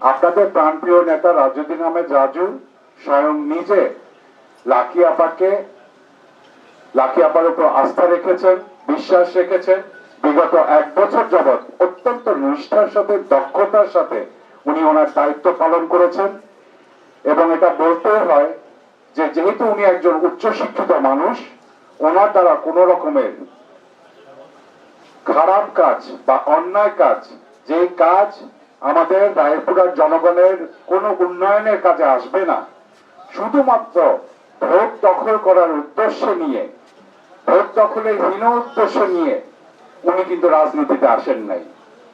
আপনাদের প্রাণপ্রিয় নেতা রাজুদ্দিন আহমেদ রাজু স্বয়ং নিজে লাকি আপাকে, লাকি আপার উপর আস্থা রেখেছেন, বিশ্বাস রেখেছেন। বিগত এক বছর যাবৎ অত্যন্ত নিষ্ঠার সাথে, দক্ষতার সাথে উনি ওনার দায়িত্ব পালন করেছেন। এবং এটা বলতে হয় যে, যেহেতু উনি একজন উচ্চশিক্ষিত মানুষ, ওনার দ্বারা কোনো রকমের খারাপ কাজ বা অন্যায় কাজ যে কাজ আমাদের রায়পুরার জনগণের কোনো উন্নয়নের কাজে আসবে না। শুধুমাত্র ভোট দখল করার উদ্দেশ্য নিয়ে, ভোট দখলের হীন উদ্দেশ্য নিয়ে উনি কিন্তু রাজনীতিতে আসেন নাই।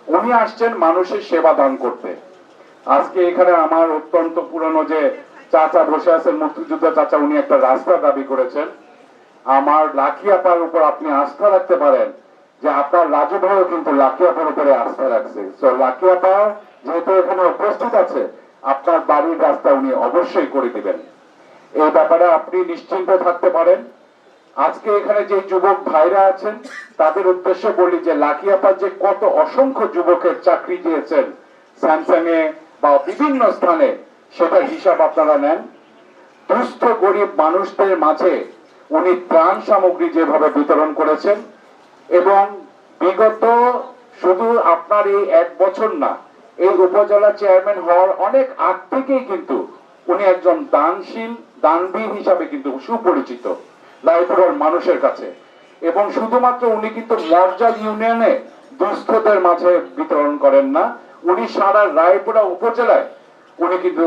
উনি আসছেন মানুষের সেবা দান করতে। আজকে এখানে আমার অত্যন্ত পুরনো যে চাচা বসে আছেন, মুক্তিযোদ্ধা চাচা, উনি একটা রাস্তা দাবি করেছেন। আমার লাখি আপার উপর আপনি আস্থা রাখতে পারেন যে আপনার রাজু ভাইও কিন্তু লাখি আপার উপরে আস্থা রাখছে। তো লাখি আপা যেহেতু এখানে উপস্থিত আছে, আপনার বাড়ির রাস্তা উনি অবশ্যই করে দিবেন। এই ব্যাপারে আপনি নিশ্চিন্ত থাকতে পারেন। আজকে এখানে যে যুবক ভাইরা আছেন, তাদের উদ্দেশ্যে বলি যে লাকি আপা যে কত অসংখ্য যুবকের চাকরি দিয়েছেন স্যামসাং এ বা বিভিন্ন স্থানে, সেটার হিসাব আপনারা নেন। দুস্থ গরিব মানুষদের মাঝে উনি ত্রাণ সামগ্রী যেভাবে বিতরণ করেছেন এবং বিগত শুধু আপনার এই এক বছর না, এই উপজেলা চেয়ারম্যান হওয়ার অনেক আগ থেকেই কিন্তু উনি একজন দানশীল, দানবীর হিসাবে কিন্তু সুপরিচিত লাইপুরের মানুষের কাছে। এবং শুধুমাত্র উনি কিন্তু মর্যাল ইউনিয়নে দুস্থদের মাঝে বিতরণ করেন না, উনি সারা রায়পুরা উপজেলায় উনি কিন্তু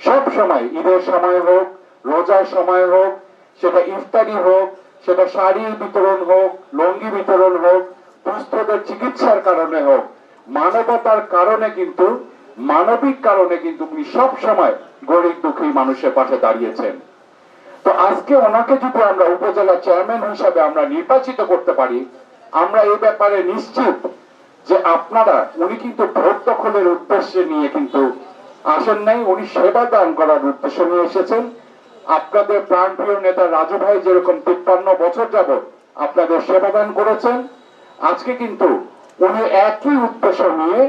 সব সময় ঈদের সময় হোক, রোজার সময় হোক, সেটা ইফতারি হোক সেটা শাড়ি বিতরণ হোক, লঙ্গি বিতরণ হোক, দুস্থদের চিকিৎসার কারণে হোক, মানবতার কারণে কিন্তু, মানবিক কারণে কিন্তু উনি সব সময় গরিব দুঃখী মানুষের পাশে দাঁড়িয়েছেন। তো আজকে ওনাকে যদি আমরা উপজেলা চেয়ারম্যান হিসাবে আমরা নির্বাচিত করতে পারি, আমরা এই ব্যাপারে নিশ্চিত যে আপনারা, উনি কিন্তু ভোট দখলের উদ্দেশ্যে নিয়ে কিন্তু আসেন নাই, উনি সেবা দান করার উদ্দেশ্য নিয়ে এসেছেন। আপনাদের প্রাণপ্রিয় নেতা রাজু ভাই যেরকম তিপ্পান্ন বছর যাবত আপনাদের সেবা দান করেছেন, আজকে কিন্তু উনি একই উদ্দেশ্য নিয়ে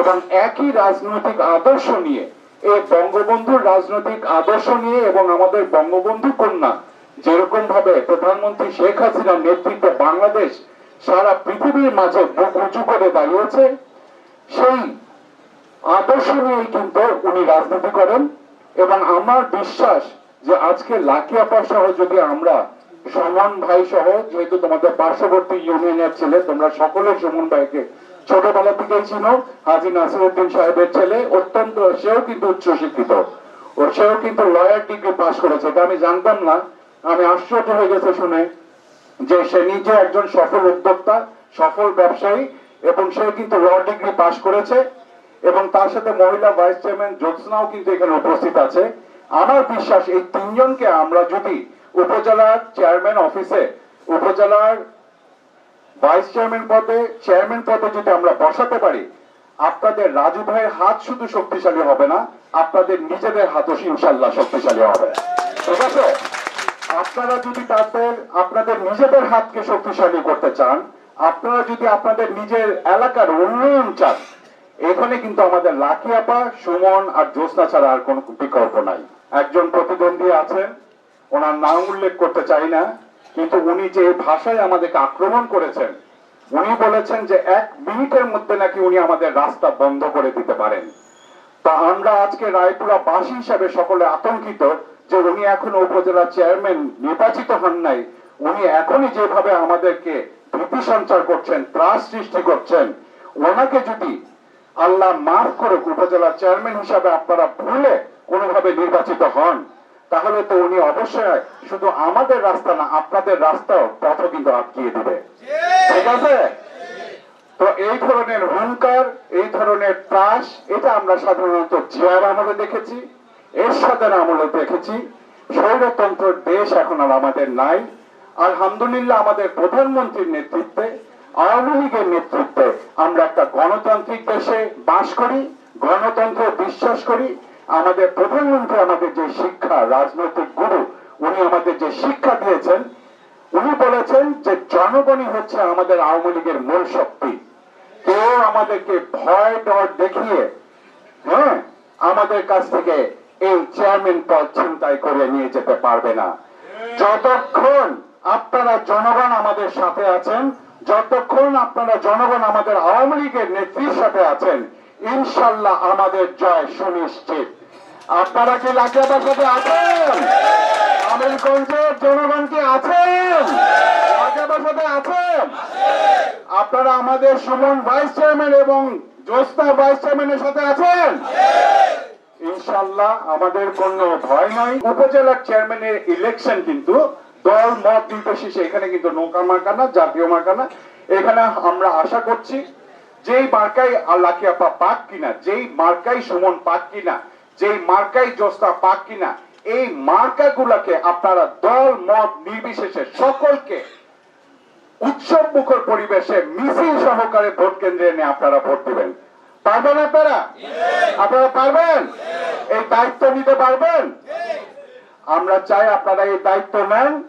এবং একই রাজনৈতিক আদর্শ নিয়ে এই বঙ্গবন্ধুর রাজনৈতিক আদর্শ নিয়ে এবং আমাদের বঙ্গবন্ধু কন্যা যেরকম ভাবে প্রধানমন্ত্রী শেখ হাসিনার নেতৃত্বে বাংলাদেশ সারা পৃথিবীর মাঝে বুক উঁচু করে দাঁড়িয়েছে, সেই আদর্শ নিয়েই কিন্তু উনি রাজনীতি করেন এবং আমার বিশ্বাস যে আজকে লাকি আপার সহ যদি আমরা সমান ভাই সহ, যেহেতু তোমাদের পার্শ্ববর্তী ইউনিয়নের ছেলে, তোমরা সকলে সুমন ভাইকে ছোটবেলা থেকেই চিনো, হাজি নাসিরুদ্দিন সাহেবের ছেলে, অত্যন্ত, সেও কিন্তু উচ্চ শিক্ষিত। ও সেও কিন্তু লয়ার ডিগ্রি পাশ করেছে, এটা আমি জানতাম না। আমি আশ্চর্য হয়ে গেছে শুনে যে সে নিজে একজন সফল উদ্যোক্তা, সফল ব্যবসায়ী, এবং সে কিন্তু ল ডিগ্রি পাশ করেছে, এবং তার সাথে মহিলা ভাইস চেয়ারম্যান জ্যোৎস্নাও কিন্তু এখানে উপস্থিত আছে। আমার বিশ্বাস এই তিনজনকে আমরা যদি উপজেলার চেয়ারম্যান অফিসে, উপজেলার ভাইস চেয়ারম্যান পদে চেয়ারম্যান পদে যদি আমরা বসাতে পারি, আপনাদের রাজু ভাইয়ের হাত শুধু শক্তিশালী হবে না, আপনাদের নিজেদের হাতও ইনশাল্লাহ শক্তিশালী হবে। ঠিক আছে? আপনারা যদি তাদের, আপনাদের নিজেদের হাতকে শক্তিশালী করতে চান, আপনারা যদি আপনাদের নিজের এলাকার উন্নয়ন চান, এখানে কিন্তু আমাদের লাকি আপা, সুমন আর জ্যোৎস্না ছাড়া আর কোনো বিকল্প নাই। একজন প্রতিদ্বন্দ্বী আছেন, ওনার নাম উল্লেখ করতে চাই না, কিন্তু উনি যে ভাষায় আমাদেরকে আক্রমণ করেছেন, উনি বলেছেন যে এক মিনিটের মধ্যে নাকি উনি আমাদের রাস্তা বন্ধ করে দিতে পারেন। তা আমরা আজকে রায়পুরা বাসী হিসাবে সকলে আতঙ্কিত যে উনি এখনও উপজেলা চেয়ারম্যান নির্বাচিত হন নাই, উনি এখনই যেভাবে আমাদেরকে ভীতি সঞ্চার করছেন, ত্রাস সৃষ্টি করছেন, ওনাকে যদি আল্লাহ মাফ করে উপজেলা চেয়ারম্যান হিসাবে আপনারা ভুলে কোনোভাবে নির্বাচিত হন, তাহলে তো উনি অবশ্যই শুধু আমাদের রাস্তা না, আপনাদের রাস্তাও পথ কিন্তু আটকিয়ে দিবে। ঠিক আছে? তো এই ধরনের হুঙ্কার, এই ধরনের ত্রাস, এটা আমরা সাধারণত জিয়ার আমলে দেখেছি, এরশাদের আমলে দেখেছি। স্বৈরতন্ত্র দেশ এখন আর আমাদের নাই। আলহামদুলিল্লাহ আমাদের প্রধানমন্ত্রীর নেতৃত্বে, আওয়ামী লীগের নেতৃত্বে আমরা একটা গণতান্ত্রিক দেশে বাস করি, গণতন্ত্র বিশ্বাস করি আমাদের প্রধানমন্ত্রী আমাদের যে শিক্ষা, রাজনৈতিক গুরু, উনি আমাদের যে শিক্ষা দিয়েছেন, উনি বলেছেন যে জনগণই হচ্ছে আমাদের আওয়ামী লীগের মূল শক্তি। কেউ আমাদেরকে ভয় ডর দেখিয়ে হ্যাঁ আমাদের কাছ থেকে এই চেয়ারম্যান পদ ছিনতাই করে নিয়ে যেতে পারবে না। যতক্ষণ আপনারা জনগণ আমাদের সাথে আছেন, যতক্ষণ আপনারা জনগণ আমাদের আওয়ামী লীগের নেত্রীর সাথে আছেন, ইনশাল্লাহ আমাদের জয় সুনিশ্চিত। আপনারা কি লাকিয়াবার সাথে আছেন? জনগণ কি আছেন? আপনারা আমাদের সুমন ভাইস চেয়ারম্যান এবং ভাইস চেয়ারম্যানের সাথে আছেন? ইনশাল্লাহ আমাদের ভয় নাই। চেয়ারম্যানের ইলেকশন কিন্তু দল, মত নির্বিশেষে এখানে কিন্তু নৌকা মার্কা না জাতীয় মার্কা না এখানে আমরা আশা করছি, যেই মার্কাই আল্লাহ আপা পাক কিনা, যেই মার্কাই সুমন পাক কিনা যেই মার্কাই জোস্তা পাক কিনা এই মার্কাগুলাকে আপনারা দল মত নির্বিশেষে সকলকে উৎসব মুখর পরিবেশে মিছিল সহকারে ভোট কেন্দ্রে এনে আপনারা ভোট দিবেন। পারবেন আপনারা? আপনারা পারবেন? এই দায়িত্ব নিতে পারবেন? আমরা চাই আপনারা এই দায়িত্ব নেন।